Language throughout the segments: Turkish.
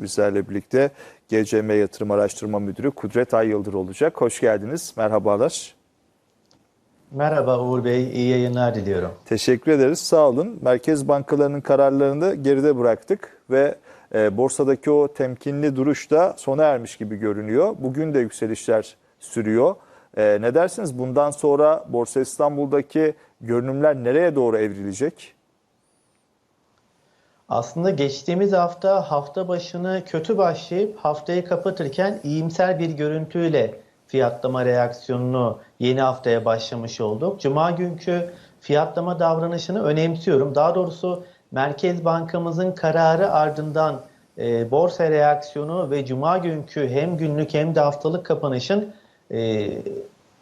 Bizlerle birlikte GCM Yatırım Araştırma Müdürü Kudret Ay Yıldır olacak. Hoş geldiniz. Merhabalar. Merhaba Uğur Bey, iyi yayınlar diliyorum. Teşekkür ederiz. Sağ olun. Merkez bankalarının kararlarını geride bıraktık ve e, borsadaki o temkinli duruş da sona ermiş gibi görünüyor. Bugün de yükselişler sürüyor. E, ne dersiniz? Bundan sonra Borsa İstanbul'daki görünümler nereye doğru evrilecek? Aslında geçtiğimiz hafta hafta başını kötü başlayıp haftayı kapatırken iyimser bir görüntüyle fiyatlama reaksiyonunu yeni haftaya başlamış olduk. Cuma günkü fiyatlama davranışını önemsiyorum. Daha doğrusu Merkez Bankamızın kararı ardından e, borsa reaksiyonu ve Cuma günkü hem günlük hem de haftalık kapanışın e,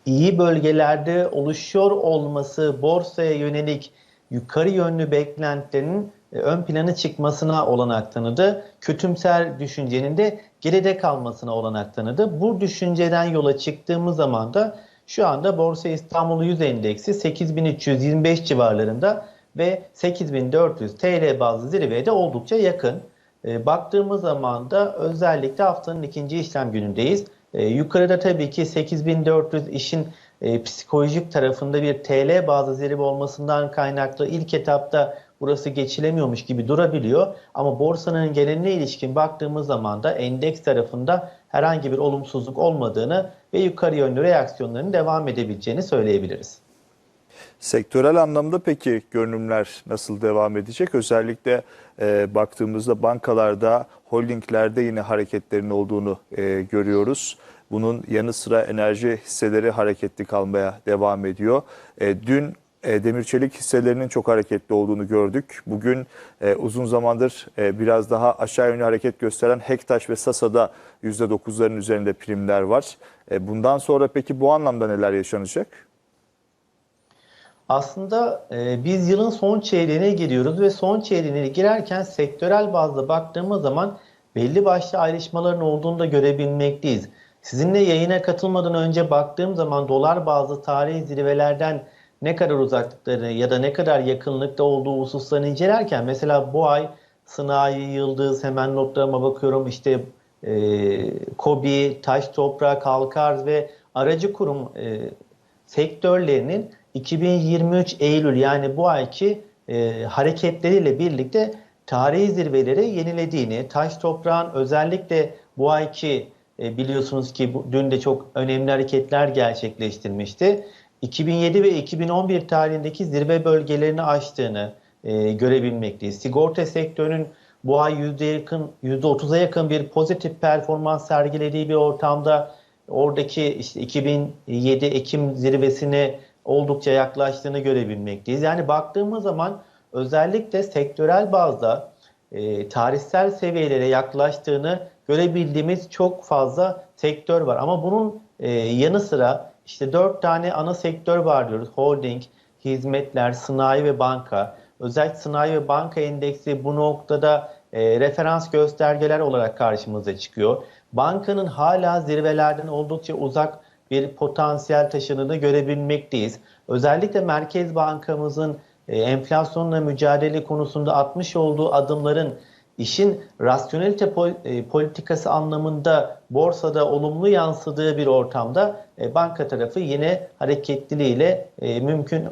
iyi bölgelerde oluşuyor olması borsaya yönelik yukarı yönlü beklentilerin ön plana çıkmasına olanak tanıdı. Kötümser düşüncenin de geride kalmasına olanak tanıdı. Bu düşünceden yola çıktığımız zaman da şu anda Borsa İstanbul 100 endeksi 8325 civarlarında ve 8400 TL bazlı zirveye de oldukça yakın. E, baktığımız zaman da özellikle haftanın ikinci işlem günündeyiz. E, yukarıda tabii ki 8400 işin e, psikolojik tarafında bir TL bazı zirve olmasından kaynaklı ilk etapta burası geçilemiyormuş gibi durabiliyor. Ama borsanın geneline ilişkin baktığımız zaman da endeks tarafında herhangi bir olumsuzluk olmadığını ve yukarı yönlü reaksiyonların devam edebileceğini söyleyebiliriz. Sektörel anlamda peki görünümler nasıl devam edecek? Özellikle e, baktığımızda bankalarda, holdinglerde yine hareketlerin olduğunu e, görüyoruz. Bunun yanı sıra enerji hisseleri hareketli kalmaya devam ediyor. E, dün demir çelik hisselerinin çok hareketli olduğunu gördük. Bugün e, uzun zamandır e, biraz daha aşağı yönlü hareket gösteren Hektaş ve Sasa'da %9'ların üzerinde primler var. E, bundan sonra peki bu anlamda neler yaşanacak? Aslında e, biz yılın son çeyreğine giriyoruz ve son çeyreğine girerken sektörel bazda baktığımız zaman belli başlı ayrışmaların olduğunu da görebilmekteyiz. Sizinle yayına katılmadan önce baktığım zaman dolar bazlı tarihi zirvelerden ne kadar uzaklıkları ya da ne kadar yakınlıkta olduğu hususlarını incelerken mesela bu ay Sınai, Yıldız hemen notlarıma bakıyorum işte e, Kobi, Taş Toprak, Halkarz ve aracı kurum e, sektörlerinin 2023 Eylül yani bu ayki e, hareketleriyle birlikte tarihi zirveleri yenilediğini, Taş Toprağın özellikle bu ayki e, biliyorsunuz ki bu, dün de çok önemli hareketler gerçekleştirmişti. 2007 ve 2011 tarihindeki zirve bölgelerini aştığını e, görebilmekteyiz. Sigorta sektörünün bu ay yüzde yakın, yüzde 30'a yakın bir pozitif performans sergilediği bir ortamda oradaki işte 2007 Ekim zirvesine oldukça yaklaştığını görebilmekteyiz. Yani baktığımız zaman özellikle sektörel bazda e, tarihsel seviyelere yaklaştığını görebildiğimiz çok fazla sektör var. Ama bunun e, yanı sıra işte dört tane ana sektör var diyoruz. Holding, hizmetler, sanayi ve banka. Özellikle sanayi ve banka endeksi bu noktada e, referans göstergeler olarak karşımıza çıkıyor. Bankanın hala zirvelerden oldukça uzak bir potansiyel taşıdığını görebilmekteyiz. Özellikle Merkez Bankamızın e, enflasyonla mücadele konusunda atmış olduğu adımların işin rasyonelite e, politikası anlamında borsada olumlu yansıdığı bir ortamda e, banka tarafı yine hareketliliğiyle e, mümkün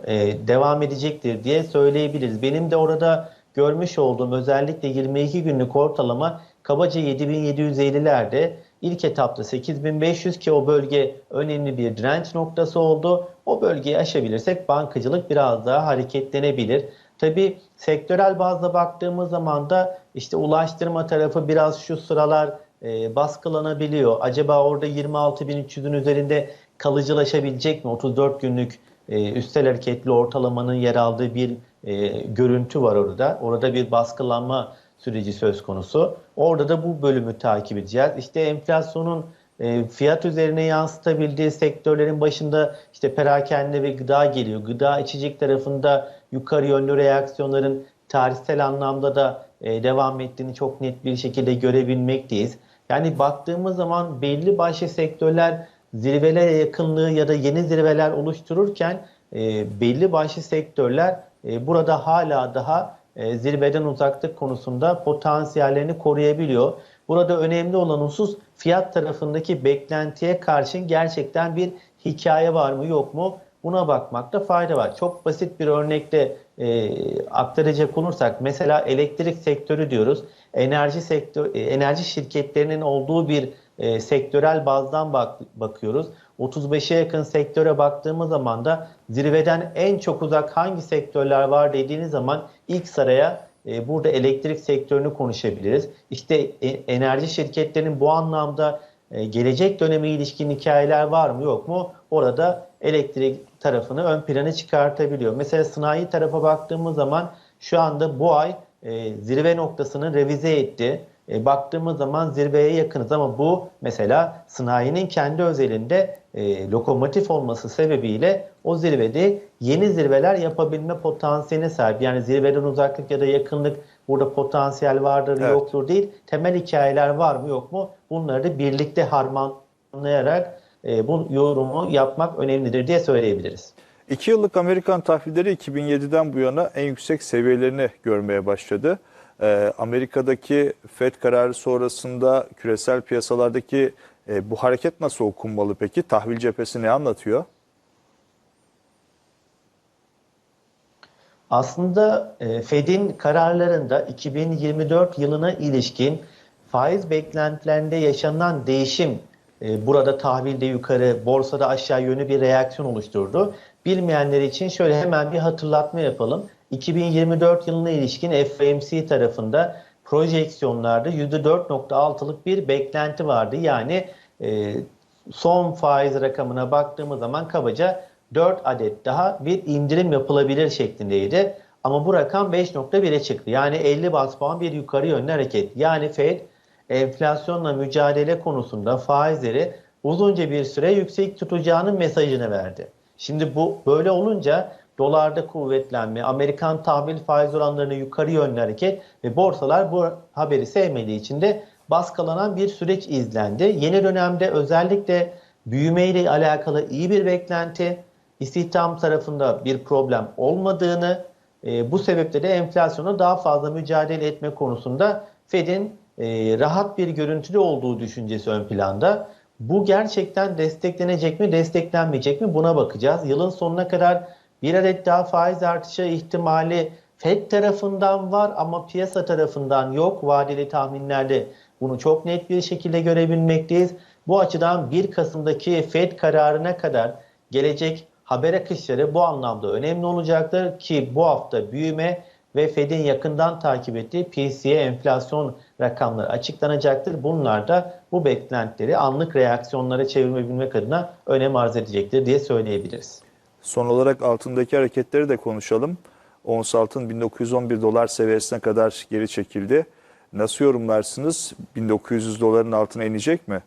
devam edecektir diye söyleyebiliriz. Benim de orada görmüş olduğum özellikle 22 günlük ortalama kabaca 7750'lerde ilk etapta 8500 ki o bölge önemli bir direnç noktası oldu. O bölgeyi aşabilirsek bankacılık biraz daha hareketlenebilir. Tabi sektörel bazda baktığımız zaman da işte ulaştırma tarafı biraz şu sıralar e, baskılanabiliyor. Acaba orada 26.300'ün üzerinde kalıcılaşabilecek mi? 34 günlük e, üstel hareketli ortalamanın yer aldığı bir e, görüntü var orada. Orada bir baskılanma süreci söz konusu. Orada da bu bölümü takip edeceğiz. İşte enflasyonun e, fiyat üzerine yansıtabildiği sektörlerin başında işte perakende ve gıda geliyor. Gıda içecek tarafında yukarı yönlü reaksiyonların tarihsel anlamda da e, devam ettiğini çok net bir şekilde görebilmekteyiz. Yani baktığımız zaman belli başlı sektörler zirvelere yakınlığı ya da yeni zirveler oluştururken e, belli başlı sektörler e, burada hala daha zirveden uzaklık konusunda potansiyellerini koruyabiliyor. Burada önemli olan husus fiyat tarafındaki beklentiye karşın gerçekten bir hikaye var mı yok mu buna bakmakta fayda var. Çok basit bir örnekle e, aktaracak olursak mesela elektrik sektörü diyoruz. Enerji sektör e, enerji şirketlerinin olduğu bir e, sektörel bazdan bak, bakıyoruz. 35'e yakın sektöre baktığımız zaman da zirveden en çok uzak hangi sektörler var dediğiniz zaman ilk sıraya e, burada elektrik sektörünü konuşabiliriz. İşte e, enerji şirketlerinin bu anlamda e, gelecek döneme ilişkin hikayeler var mı yok mu? Orada elektrik tarafını ön plana çıkartabiliyor. Mesela sanayi tarafa baktığımız zaman şu anda bu ay e, zirve noktasını revize etti. E, baktığımız zaman zirveye yakınız ama bu mesela sanayinin kendi özelinde e, lokomotif olması sebebiyle o zirvede yeni zirveler yapabilme potansiyeline sahip. Yani zirveden uzaklık ya da yakınlık burada potansiyel vardır Evet. yoktur değil. Temel hikayeler var mı yok mu? Bunları da birlikte harmanlayarak e, bu yorumu yapmak önemlidir diye söyleyebiliriz. 2 yıllık Amerikan tahvilleri 2007'den bu yana en yüksek seviyelerini görmeye başladı. Ee, Amerika'daki FED kararı sonrasında küresel piyasalardaki e, bu hareket nasıl okunmalı peki? Tahvil cephesi ne anlatıyor? Aslında e, Fed'in kararlarında 2024 yılına ilişkin faiz beklentilerinde yaşanan değişim e, burada tahvilde yukarı, borsada aşağı yönlü bir reaksiyon oluşturdu. Bilmeyenler için şöyle hemen bir hatırlatma yapalım. 2024 yılına ilişkin FOMC tarafında projeksiyonlarda %4.6'lık bir beklenti vardı. Yani e, son faiz rakamına baktığımız zaman kabaca 4 adet daha bir indirim yapılabilir şeklindeydi. Ama bu rakam 5.1'e çıktı. Yani 50 bas puan bir yukarı yönlü hareket. Yani Fed enflasyonla mücadele konusunda faizleri uzunca bir süre yüksek tutacağının mesajını verdi. Şimdi bu böyle olunca dolarda kuvvetlenme, Amerikan tahvil faiz oranlarını yukarı yönlü hareket ve borsalar bu haberi sevmediği için de baskılanan bir süreç izlendi. Yeni dönemde özellikle büyümeyle alakalı iyi bir beklenti, istihdam tarafında bir problem olmadığını, e, bu sebeple de enflasyona daha fazla mücadele etme konusunda Fed'in e, rahat bir görüntülü olduğu düşüncesi ön planda. Bu gerçekten desteklenecek mi, desteklenmeyecek mi buna bakacağız. Yılın sonuna kadar bir adet daha faiz artışı ihtimali Fed tarafından var ama piyasa tarafından yok. Vadeli tahminlerde bunu çok net bir şekilde görebilmekteyiz. Bu açıdan 1 Kasım'daki Fed kararına kadar gelecek haber akışları bu anlamda önemli olacaktır ki bu hafta büyüme ve Fed'in yakından takip ettiği PCE enflasyon rakamları açıklanacaktır. Bunlar da bu beklentileri anlık reaksiyonlara çevirmebilmek adına önem arz edecektir diye söyleyebiliriz. Son olarak altındaki hareketleri de konuşalım. Ons altın 1911 dolar seviyesine kadar geri çekildi. Nasıl yorumlarsınız? 1900 doların altına inecek mi?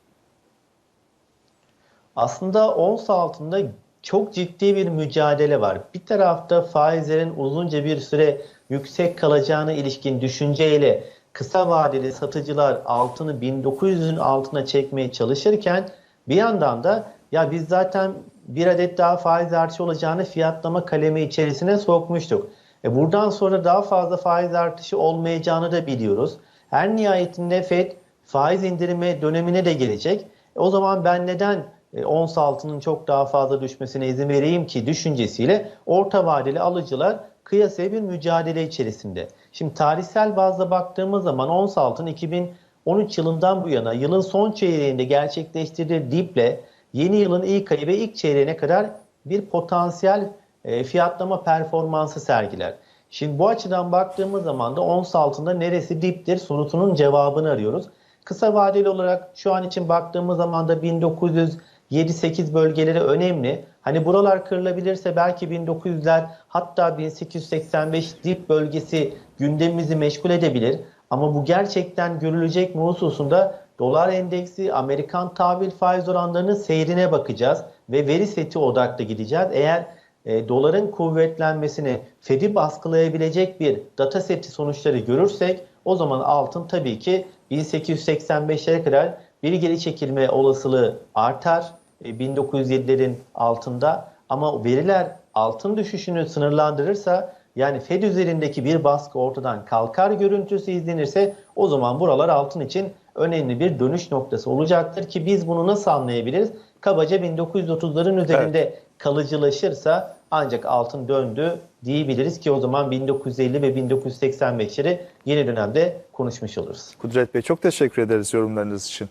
Aslında ons altında çok ciddi bir mücadele var. Bir tarafta faizlerin uzunca bir süre yüksek kalacağına ilişkin düşünceyle kısa vadeli satıcılar altını 1900'ün altına çekmeye çalışırken bir yandan da ya biz zaten bir adet daha faiz artışı olacağını fiyatlama kalemi içerisine sokmuştuk. E buradan sonra daha fazla faiz artışı olmayacağını da biliyoruz. Her nihayetinde FED faiz indirimi dönemine de gelecek. E o zaman ben neden e, ons altının çok daha fazla düşmesine izin vereyim ki düşüncesiyle orta vadeli alıcılar kıyasaya bir mücadele içerisinde. Şimdi tarihsel bazda baktığımız zaman ons altın 2013 yılından bu yana yılın son çeyreğinde gerçekleştirdiği diple yeni yılın ilk ayı ve ilk çeyreğine kadar bir potansiyel e, fiyatlama performansı sergiler. Şimdi bu açıdan baktığımız zaman da ons altında neresi diptir sorusunun cevabını arıyoruz. Kısa vadeli olarak şu an için baktığımız zaman da 1900 7-8 bölgeleri önemli. Hani buralar kırılabilirse belki 1900'ler hatta 1885 dip bölgesi gündemimizi meşgul edebilir. Ama bu gerçekten görülecek mi hususunda dolar endeksi, Amerikan tahvil faiz oranlarının seyrine bakacağız ve veri seti odaklı gideceğiz. Eğer e, doların kuvvetlenmesini Fed'i baskılayabilecek bir data seti sonuçları görürsek o zaman altın tabii ki 1885'lere kadar bir geri çekilme olasılığı artar. 1907'lerin altında ama veriler altın düşüşünü sınırlandırırsa yani Fed üzerindeki bir baskı ortadan kalkar görüntüsü izlenirse o zaman buralar altın için önemli bir dönüş noktası olacaktır ki biz bunu nasıl anlayabiliriz? Kabaca 1930'ların üzerinde kalıcılaşırsa ancak altın döndü diyebiliriz ki o zaman 1950 ve 1985'leri yeni dönemde konuşmuş oluruz. Kudret Bey çok teşekkür ederiz yorumlarınız için.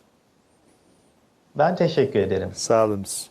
Ben teşekkür ederim. Sağ olunuz.